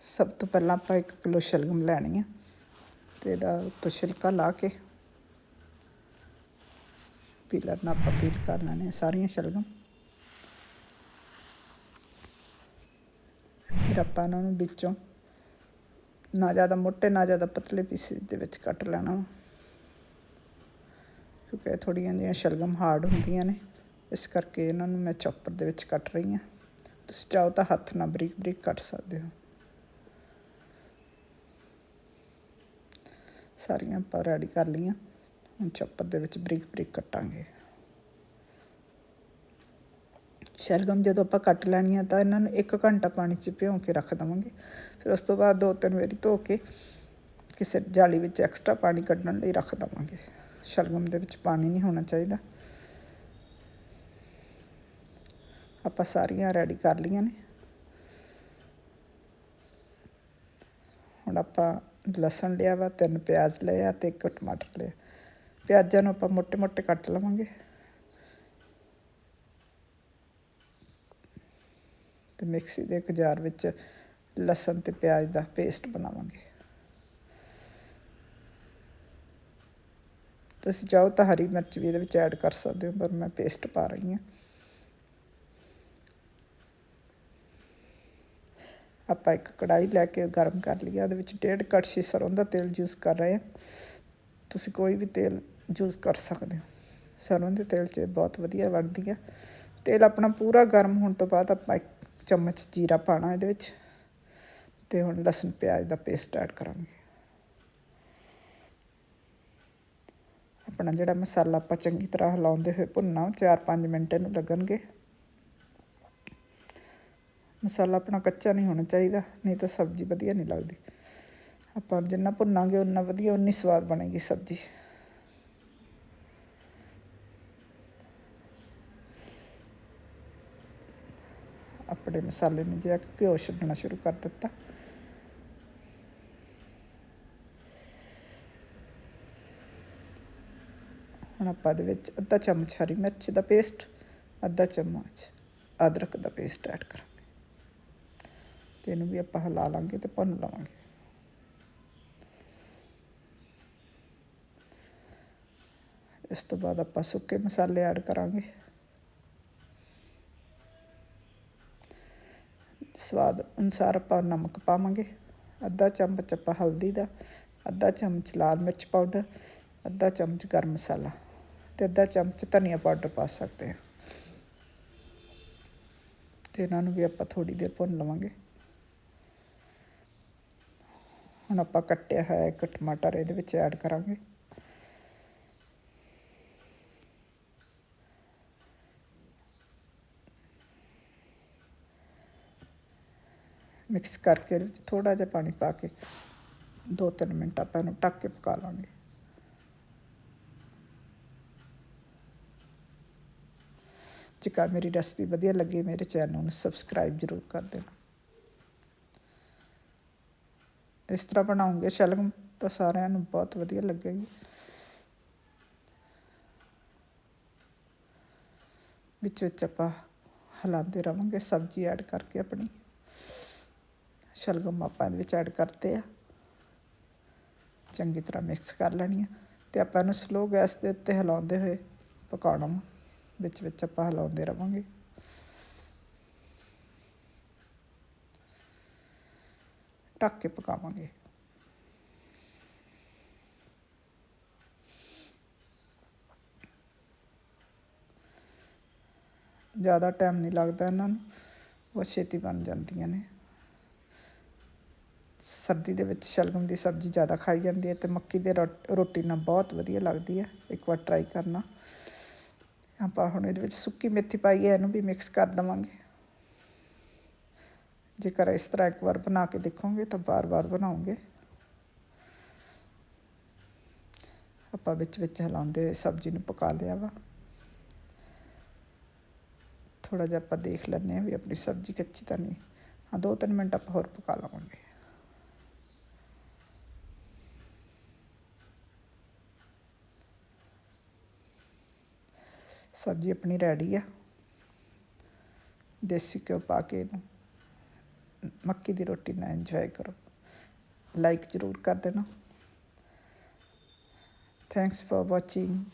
ਸਭ ਤੋਂ ਪਹਿਲਾਂ ਆਪਾਂ 1 ਕਿਲੋ ਸ਼ਲਗਮ ਲੈਣੀ ਆ ਤੇ ਇਹਦਾ ਉੱਤੋਂ ਛਿਲਕਾ ਲਾ ਕੇ ਪੀਲਰ ਨਾਲ ਆਪਾਂ ਪੀਲ ਕਰ ਲੈਣੇ ਸਾਰੀਆਂ ਸ਼ਲਗਮ। ਫਿਰ ਆਪਾਂ ਉਹਨਾਂ ਨੂੰ ਵਿੱਚੋਂ ਨਾ ਜ਼ਿਆਦਾ ਮੋਟੇ, ਨਾ ਜ਼ਿਆਦਾ ਪਤਲੇ ਪੀਸ ਦੇ ਵਿੱਚ ਕੱਟ ਲੈਣਾ ਵਾ। ਕਿਉਂਕਿ ਥੋੜੀਆਂ ਜਿਹੀਆਂ ਸ਼ਲਗਮ ਹਾਰਡ ਹੁੰਦੀਆਂ ਨੇ, ਇਸ ਕਰਕੇ ਇਹਨਾਂ ਨੂੰ ਮੈਂ ਚੌਪਰ ਦੇ ਵਿੱਚ ਕੱਟ ਰਹੀ ਹਾਂ। ਤੁਸੀਂ ਚਾਹੋ ਤਾਂ ਹੱਥ ਨਾਲ ਬਰੀਕ ਬਰੀਕ ਕੱਟ ਸਕਦੇ ਹੋ। ਸਾਰੀਆਂ ਆਪਾਂ ਰੈਡੀ ਕਰ ਲਈਆਂ। ਹੁਣ ਚੌਪਰ ਦੇ ਵਿੱਚ ਬਰੀਕ ਬਰੀਕ ਕੱਟਾਂਗੇ। ਸ਼ਲਗਮ ਜਦੋਂ ਆਪਾਂ ਕੱਟ ਲੈਣੀਆਂ ਤਾਂ ਇਹਨਾਂ ਨੂੰ 1 ਘੰਟਾ ਪਾਣੀ 'ਚ ਭਿਉਂ ਕੇ ਰੱਖ ਦਵਾਂਗੇ। ਫਿਰ ਉਸ ਤੋਂ ਬਾਅਦ ਦੋ ਤਿੰਨ ਵਾਰੀ ਧੋ ਕੇ ਕਿਸੇ ਜਾਲੀ ਵਿੱਚ ਐਕਸਟਰਾ ਪਾਣੀ ਕੱਢਣ ਲਈ ਰੱਖ ਦਵਾਂਗੇ। ਸ਼ਲਗਮ ਦੇ ਵਿੱਚ ਪਾਣੀ ਨਹੀਂ ਹੋਣਾ ਚਾਹੀਦਾ। ਆਪਾਂ ਸਾਰੀਆਂ ਰੈਡੀ ਕਰ ਲਈਆਂ ਨੇ। ਹੁਣ ਆਪਾਂ ਲਸਣ ਲਿਆ ਵਾ, ਤਿੰਨ ਪਿਆਜ਼ ਲਿਆ ਆ ਤੇ ਇੱਕ ਟਮਾਟਰ ਲਿਆ। ਪਿਆਜ਼ਾਂ ਨੂੰ ਆਪਾਂ ਮੋٹے-ਮੋٹے ਕੱਟ ਲਵਾਂਗੇ। ਤੇ ਮਿਕਸੀ ਦੇ ਇੱਕ ਜਾਰ ਵਿੱਚ ਲਸਣ ਤੇ ਪਿਆਜ਼ ਦਾ ਪੇਸਟ ਬਣਾਵਾਂਗੇ। ਤੁਸੀਂ ਚਾਹੋ ਤਾਂ ਹਰੀ ਮਿਰਚ ਵੀ ਇਹਦੇ ਵਿੱਚ ਐਡ ਕਰ ਸਕਦੇ ਹੋ, ਪਰ ਮੈਂ ਪੇਸਟ ਪਾ ਰਹੀ ਹਾਂ। ਆਪਾਂ ਇੱਕ ਕੜਾਈ ਲੈ ਕੇ ਗਰਮ ਕਰ ਲਿਆ ਉਹਦੇ ਵਿੱਚ ਡੇਢ ਕੜਛੀ ਸਰੋਂ ਦਾ ਤੇਲ ਯੂਜ਼ ਕਰ ਰਹੇ ਹਾਂ। ਤੁਸੀਂ ਕੋਈ ਵੀ ਤੇਲ ਯੂਜ਼ ਕਰ ਸਕਦੇ ਹੋ। ਸਰੋਂ ਦੇ ਤੇਲ 'ਚ ਬਹੁਤ ਵਧੀਆ ਬਣਦੀ ਆ। ਤੇਲ ਆਪਣਾ ਪੂਰਾ ਗਰਮ ਹੋਣ ਤੋਂ ਬਾਅਦ ਆਪਾਂ ਇੱਕ ਚਮਚ ਜੀਰਾ ਪਾਣਾ ਇਹਦੇ ਵਿੱਚ ਤੇ ਹੁਣ ਲਸਣ ਪਿਆਜ਼ ਦਾ ਪੇਸਟ ਐਡ ਕਰਾਂਗੇ। ਆਪਣਾ ਜਿਹੜਾ ਮਸਾਲਾ ਆਪਾਂ ਚੰਗੀ ਤਰ੍ਹਾਂ ਹਿਲਾਉਂਦੇ ਹੋਏ ਭੁੰਨਣਾ 4-5 ਮਿੰਟ ਇਹਨੂੰ ਲੱਗਣਗੇ। ਮਸਾਲਾ ਆਪਣਾ ਕੱਚਾ ਨਹੀਂ ਹੋਣਾ ਚਾਹੀਦਾ, ਨਹੀਂ ਤਾਂ ਸਬਜ਼ੀ ਵਧੀਆ ਨਹੀਂ ਲੱਗਦੀ। ਆਪਾਂ ਜਿੰਨਾ ਭੁੰਨਾਂਗੇ ਉਨਾ ਵਧੀਆ ਉਨੀ ਸਵਾਦ ਬਣੇਗੀ ਸਬਜ਼ੀ। ਆਪਣੇ ਮਸਾਲੇ ਨੇ ਜਿਹਾ ਘਿਓ ਛੱਡਣਾ ਸ਼ੁਰੂ ਕਰ ਦਿੱਤਾ। ਹੁਣ ਆਪਾਂ ਦੇ ਵਿੱਚ ਅੱਧਾ ਚਮਚ ਹਰੀ ਮਿਰਚ ਦਾ ਪੇਸਟ, ਅੱਧਾ ਚਮਚ ਅਦਰਕ ਦਾ ਪੇਸਟ ਐਡ ਕਰਾਂ ਤੇ ਇਹਨੂੰ ਵੀ ਆਪਾਂ ਹਿਲਾ ਲਾਂਗੇ ਤੇ ਭੁੰਨ ਲਵਾਂਗੇ। ਇਸ ਤੋਂ ਬਾਅਦ ਆਪਾਂ ਸੁੱਕੇ ਮਸਾਲੇ ਐਡ ਕਰਾਂਗੇ। ਸਵਾਦ ਅਨੁਸਾਰ ਆਪਾਂ ਨਮਕ ਪਾਵਾਂਗੇ। ਅੱਧਾ ਚਮਚ ਆਪਾਂ ਹਲਦੀ ਦਾ, ਅੱਧਾ ਚਮਚ ਲਾਲ ਮਿਰਚ ਪਾਊਡਰ ਅੱਧਾ ਚਮਚ ਗਰਮ ਮਸਾਲਾ ਤੇ ਅੱਧਾ ਚਮਚ ਧਨੀਆ ਪਾਊਡਰ ਪਾ ਸਕਦੇ ਹਾਂ। ਤੇ ਇਹਨਾਂ ਨੂੰ ਵੀ ਆਪਾਂ ਥੋੜੀ ਦੇਰ ਭੁੰਨ ਲਵਾਂਗੇ। ਹੁਣ ਆਪਾਂ ਕੱਟਿਆ ਹੋਇਆ ਇੱਕ ਟਮਾਟਰ ਇਹਦੇ ਵਿੱਚ ਐਡ ਕਰਾਂਗੇ। ਮਿਕਸ ਕਰਕੇ ਇਹਦੇ ਵਿੱਚ ਥੋੜਾ ਜਿਹਾ ਪਾਣੀ ਪਾ ਕੇ 2-3 ਮਿੰਟ ਆਪਾਂ ਇਹਨੂੰ ਢੱਕ ਕੇ ਪਕਾ ਲਾਂਗੇ। ਜੇਕਰ ਮੇਰੀ ਰੈਸਪੀ ਵਧੀਆ ਲੱਗੀ, ਮੇਰੇ ਚੈਨਲ ਨੂੰ ਸਬਸਕ੍ਰਾਈਬ ਜ਼ਰੂਰ ਕਰ ਦੇਣਾ। ਇਸ ਤਰ੍ਹਾਂ ਬਣਾਉਂਗੇ। ਸ਼ਲਗਮ ਤਾਂ ਸਾਰਿਆਂ ਨੂੰ ਬਹੁਤ ਵਧੀਆ ਲੱਗੇਗੀ। ਵਿੱਚ ਵਿੱਚ ਆਪਾਂ ਹਿਲਾਉਂਦੇ ਰਵਾਂਗੇ। ਸਬਜ਼ੀ ਐਡ ਕਰਕੇ ਆਪਣੀ ਸ਼ਲਗਮ ਆਪਾਂ ਇਹਦੇ ਵਿੱਚ ਐਡ ਕਰਤੇ ਆ। ਚੰਗੀ ਤਰ੍ਹਾਂ ਮਿਕਸ ਕਰ ਲੈਣੀ ਆ। ਤੇ ਆਪਾਂ ਇਹਨੂੰ ਸਲੋ ਗੈਸ ਦੇ ਉੱਤੇ ਹਿਲਾਉਂਦੇ ਹੋਏ ਪਕਾਉਣਾ ਵਿੱਚ ਵਿੱਚ ਆਪਾਂ ਹਿਲਾਉਂਦੇ ਰਵਾਂਗੇ। ਢੱਕ ਕੇ ਪਕਾਵਾਂਗੇ। ਜ਼ਿਆਦਾ ਟਾਈਮ ਨਹੀਂ ਲੱਗਦਾ ਇਹਨਾਂ ਨੂੰ, ਉਹ ਛੇਤੀ ਬਣ ਜਾਂਦੀਆਂ ਨੇ। ਸਰਦੀ ਦੇ ਵਿੱਚ ਸ਼ਲਗਮ ਦੀ ਸਬਜ਼ੀ ਜ਼ਿਆਦਾ ਖਾਈ ਜਾਂਦੀ ਹੈ ਤੇ ਮੱਕੀ ਦੇ ਰੋਟੀ ਨਾਲ ਬਹੁਤ ਵਧੀਆ ਲੱਗਦੀ ਹੈ, ਇੱਕ ਵਾਰ ਟਰਾਈ ਕਰਨਾ। ਆਪਾਂ ਹੁਣ ਇਹਦੇ ਵਿੱਚ ਸੁੱਕੀ ਮੇਥੀ ਪਾਈ ਹੈ, ਇਹਨੂੰ ਵੀ ਮਿਕਸ ਕਰ ਦਵਾਂਗੇ। ਜੇਕਰ ਇਸ ਤਰ੍ਹਾਂ ਇੱਕ ਵਾਰ ਬਣਾ ਕੇ ਦੇਖੋਗੇ ਤਾਂ ਬਾਰ-ਬਾਰ ਬਣਾਓਗੇ। ਆਪਾਂ ਵਿੱਚ ਵਿੱਚ ਹਿਲਾਉਂਦੇ ਸਬਜ਼ੀ ਨੂੰ ਪਕਾ ਲਿਆ ਵਾ। ਥੋੜਾ ਜਿਹਾ ਆਪਾਂ ਦੇਖ ਲੈਂਦੇ ਹਾਂ ਵੀ ਆਪਣੀ ਸਬਜ਼ੀ ਕੱਚੀ ਤਾਂ ਨਹੀਂ। ਹਾਂ, ਦੋ ਤਿੰਨ ਮਿੰਟ ਆਪਾਂ ਹੋਰ ਪਕਾ ਲਵਾਂਗੇ। ਸਬਜ਼ੀ ਆਪਣੀ ਰੈਡੀ ਆ। ਦੇਸੀ ਘਿਓ ਪਾ ਕੇ ਇਹਨੂੰ। ਮੱਕੀ ਦੀ ਰੋਟੀ ਨਾਲ ਇੰਜੋਏ ਕਰੋ। ਲਾਈਕ ਜ਼ਰੂਰ ਕਰ ਦੇਣਾ। Thanks for watching